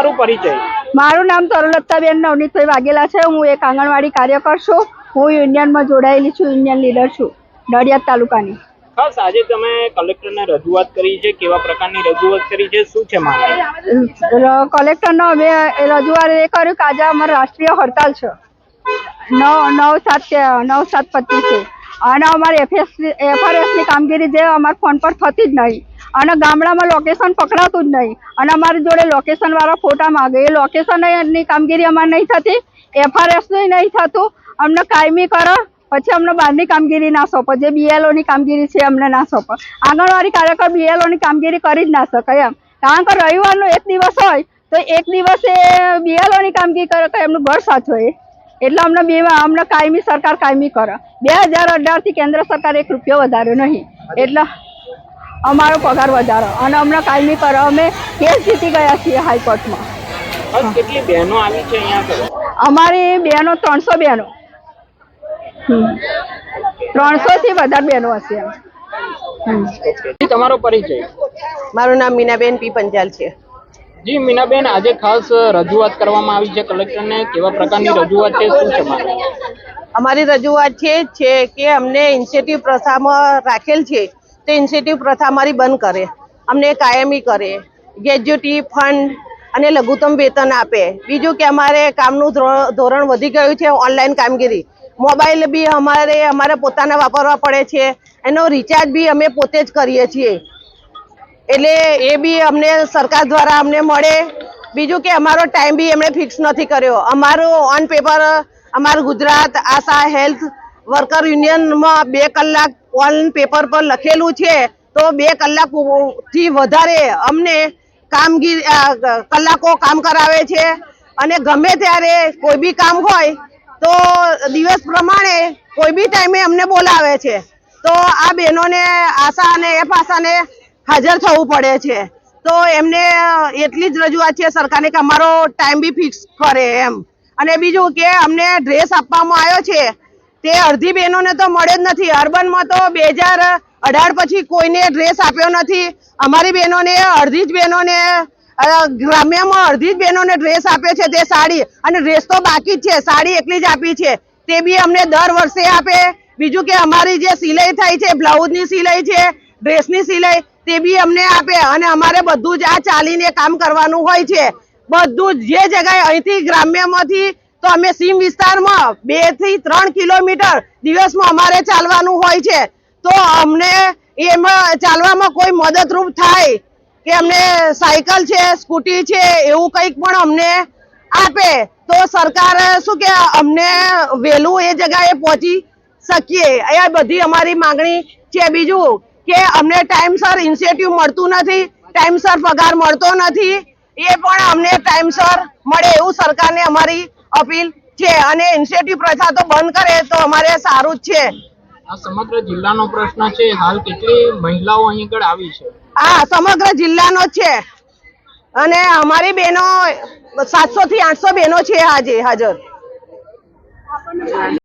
તમારું પરિચય? મારું નામ તરુલતાબેન નવનીતભાઈ વાઘેલા છે. હું એક આંગણવાડી કાર્યકર છું. હું યુનિયનમાં જોડાયેલી છું. યુનિયન લીડર છું. નડિયાદ તાલુકાની. ખાસ આજે તમે કલેક્ટરને રજૂઆત કરી છે. કેવા પ્રકારની રજૂઆત કરી છે? શું છે કલેક્ટરનો અમે રજૂઆત એ કર્યું કે આજે અમારે રાષ્ટ્રીય હડતાલ છે. નવ નવ સાત નવ સાત પચીસે અને અમારે એફએસ એફઆરએસની કામગીરી જે અમારા ફોન પર થતી જ નહીં. અને ગામડામાં લોકેશન પકડાતું જ નહીં. અને અમારી જોડે લોકેશન વાળા ફોટા માગે. એ લોકેશનની કામગીરી અમારે નહીં થતી. એફઆરએસનું નહીં થતું. અમને કાયમી કરો, પછી અમને બહારની કામગીરી ના સોંપો. જે બીએલઓની કામગીરી છે અમને ના સોંપો. આંગણવાડી કાર્યકર બીએલઓની કામગીરી કરી જ ના શકાય એમ. કારણ કે રવિવારનો એક દિવસ હોય, તો એક દિવસે બીએલઓની કામગીરી કરે તો એમનું ઘર સાચવે. એટલે અમને બે અમને કાયમી સરકાર કાયમી કરે. બે હજાર અઢારથી કેન્દ્ર સરકાર એક રૂપિયો વધાર્યો નહીં. એટલે અમારો પગાર વધારો. અને અમને કાયમી કરો અમે કેસ જીતી ગયા છીએ હાઈકોર્ટમાં. કેટલી બહેનો આવી છે અહીંયા અમારી બહેનો ત્રણસો બહેનો. ત્રણસો થી વધારે બહેનો હશે એમ. તમારો પરિચય? મારું નામ મીનાબેન પી પંચાલ છે. જી મીનાબેન આજે ખાસ રજૂઆત કરવામાં આવી છે કલેક્ટરને. કેવા પ્રકારની રજૂઆત છે? શું છે અમારી રજૂઆત છે જ છે કે અમને ઇન્સેટિવ પ્રથામાં રાખેલ છે તે ઇન્સેટિવ પ્રથા અમારી બંધ કરે, અમને કાયમી કરે ગ્રેજ્યુટી ફંડ અને લઘુત્તમ વેતન આપે. બીજું કે અમારે કામનું ધોરણ વધી ગયું છે ઓનલાઈન કામગીરી. મોબાઈલ બી અમારે અમારે પોતાના વાપરવા પડે છે, એનો રિચાર્જ બી અમે પોતે જ કરીએ છીએ. એટલે એ બી અમને સરકાર દ્વારા અમને મળે. બીજું કે અમારો ટાઈમ બી એમણે ફિક્સ નથી કર્યો. અમારું ઓન પેપર અમારું ગુજરાત આશા હેલ્થ વર્કર યુનિયનમાં બે કલાક ઓન પેપર પર લખેલું છે, તો બે કલાકથી વધારે અમને કામગીરી કલાકો કામ કરાવે છે. અને ગમે ત્યારે કોઈ બી કામ હોય, તો દિવસ પ્રમાણે કોઈ બી ટાઈમે અમને બોલાવે છે. તો આ બહેનોને આશા અને એ પાસાને હાજર થવું પડે છે. તો એમને એટલી જ રજૂઆત છે સરકારને કે અમારો ટાઈમ બી ફિક્સ કરે એમ. અને બીજું કે અમને ડ્રેસ આપવામાં આવ્યો છે તે અડધી બહેનોને તો મળે જ નથી. અર્બનમાં તો બે હજાર અઢાર પછી કોઈને ડ્રેસ આપ્યો નથી. અમારી બહેનોને અડધી જ બહેનોને ગ્રામ્યમાં અડધી જ બહેનોને ડ્રેસ આપે છે તે સાડી. અને ડ્રેસ તો બાકી જ છે. સાડી એકલી જ આપી છે. તે બી અમને દર વર્ષે આપે. બીજું કે અમારી જે સિલાઈ થાય છે, બ્લાઉઝની સિલાઈ છે, ડ્રેસની સિલાઈ, તે બી અમને આપે. અને અમારે બધું જ આ ચાલીને કામ કરવાનું હોય છે. બધું જે જગ્યાએ અહીંથી ગ્રામ્યમાંથી તો અમે સીમ વિસ્તારમાં બેથી ત્રણ કિલોમીટર દિવસમાં અમારે ચાલવાનું હોય છે. તો અમને એમાં ચાલવામાં કોઈ મદદરૂપ થાય કે અમને સાયકલ છે, સ્કૂટી છે, એવું કંઈક પણ અમને આપે, તો સરકાર શું કે અમને વહેલું એ જગ્યાએ પહોંચી શકીએ. એ બધી અમારી માંગણી છે. બીજું કે અમને ટાઈમસર ઇન્સેન્ટિવ મળતું નથી ટાઈમસર પગાર મળતો નથી, એ પણ અમને ટાઈમસર મળે એવું સરકારને અમારી અપીલ છે અને ઇન્સેટિવ પ્રથા તો બંધ કરે તો અમારે સારું જ છે. આ સમગ્ર જિલ્લાનો પ્રશ્ન છે હાલ કેટલી મહિલાઓ અહીં આગળ આવી છે? આ સમગ્ર જિલ્લાનો છે. અને અમારી બહેનો સાતસો થી આઠસો બહેનો છે આજે હાજર.